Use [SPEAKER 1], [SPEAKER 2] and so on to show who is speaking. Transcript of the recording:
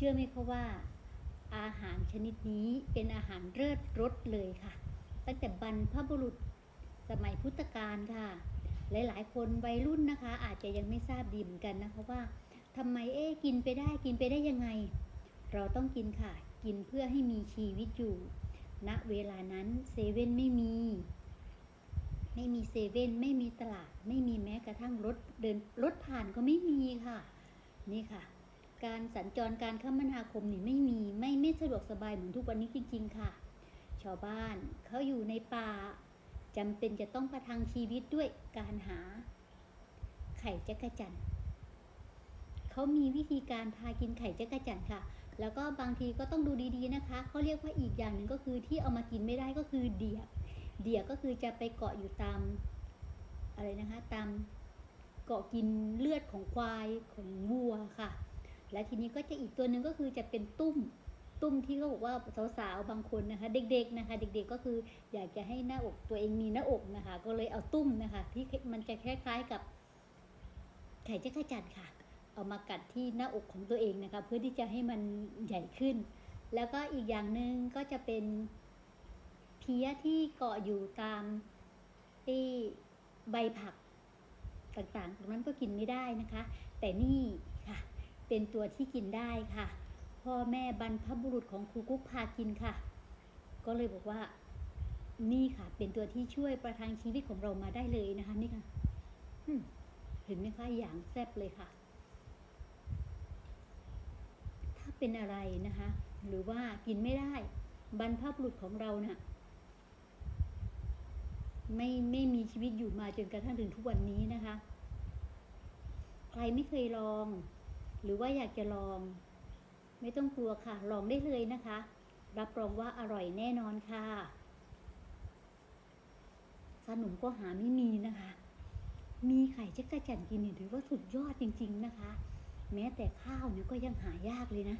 [SPEAKER 1] เชื่อไหมคะว่า อาหารชนิดนี้เป็นอาหารเลิศรสเลยค่ะ ตั้งแต่บรรพบุรุษสมัยพุทธกาลค่ะ หลายๆ คนวัยรุ่นนะคะ อาจจะยังไม่ทราบดีเหมือนกันนะคะว่าทำไมเอ๊กินไปได้กินไปได้ยังไง เราต้องกินค่ะ กินเพื่อให้มีชีวิตอยู่ณเวลานั้นเซเว่นไม่มี ไม่มีเซเว่นไม่มีตลาด ไม่มีแม้กระทั่งรถเดินรถผ่านก็ไม่มีค่ะ นี่ค่ะ การสัญจรการคมนาคมนี่ไม่มีไม่ไม่สะดวกสบายเหมือนทุกวันนี้จริง ๆ ค่ะ ชาวบ้านเขาอยู่ในป่าจำเป็นจะต้องประทังชีวิตด้วยการหา ไข่จักระจันเขามีวิธีการพากินไข่จักระจันค่ะ แล้วก็บางทีก็ต้องดูดีๆนะคะเขาเรียกว่าอีกอย่างหนึ่งก็คือที่เอามากินไม่ได้ก็คือเดียบเดียบก็คือจะไปเกาะอยู่ตามอะไรนะคะตามเกาะกินเลือดของควายของวัวค่ะ และทีนี้ก็จะอีกตัวหนึ่งก็คือจะเป็นตุ้มตุ้มที่เขาบอกว่าสาวๆบางคนนะคะ เด็กๆนะคะ เด็กๆก็คืออยากจะให้หน้าอกตัวเองมีหน้าอกนะคะ ก็เลยเอาตุ้มนะคะ ที่มันจะคล้ายๆกับไข่จักรจันทร์ค่ะ เอามากัดที่หน้าอกของตัวเองนะคะ เพื่อที่จะให้มันใหญ่ขึ้น แล้วก็อีกอย่างหนึ่งก็จะเป็นเพี้ยที่เกาะอยู่ตามที่ใบผักต่างๆตรงนั้นก็กินไม่ได้นะคะ แต่นี่ เป็นตัวที่กินได้ค่ะ พ่อแม่บรรพบุรุษของครูกุ๊กพากินค่ะ ก็เลยบอกว่านี่ค่ะ เป็นตัวที่ช่วยประทังชีวิตของเรามาได้เลยนะคะ นี่ค่ะอืมเห็นไหมคะอย่างแซ่บเลยค่ะ ถ้าเป็นอะไรนะคะ หรือว่ากินไม่ได้ บรรพบุรุษของเราน่ะไม่ไม่มีชีวิตอยู่มาจนกระทั่งถึงทุกวันนี้นะคะ ใครไม่เคยลอง หรือว่าอยากจะลอง ไม่ต้องกลัวค่ะ ลองได้เลยนะคะ รับรองว่าอร่อยแน่นอนค่ะขนมก็หาไม่มีนะคะ มีไข่จักรจันทร์กินนี่ถือว่าสุดยอดจริง ๆนะคะ แม้แต่ข้าวเนี่ยก็ยังหายากเลยนะ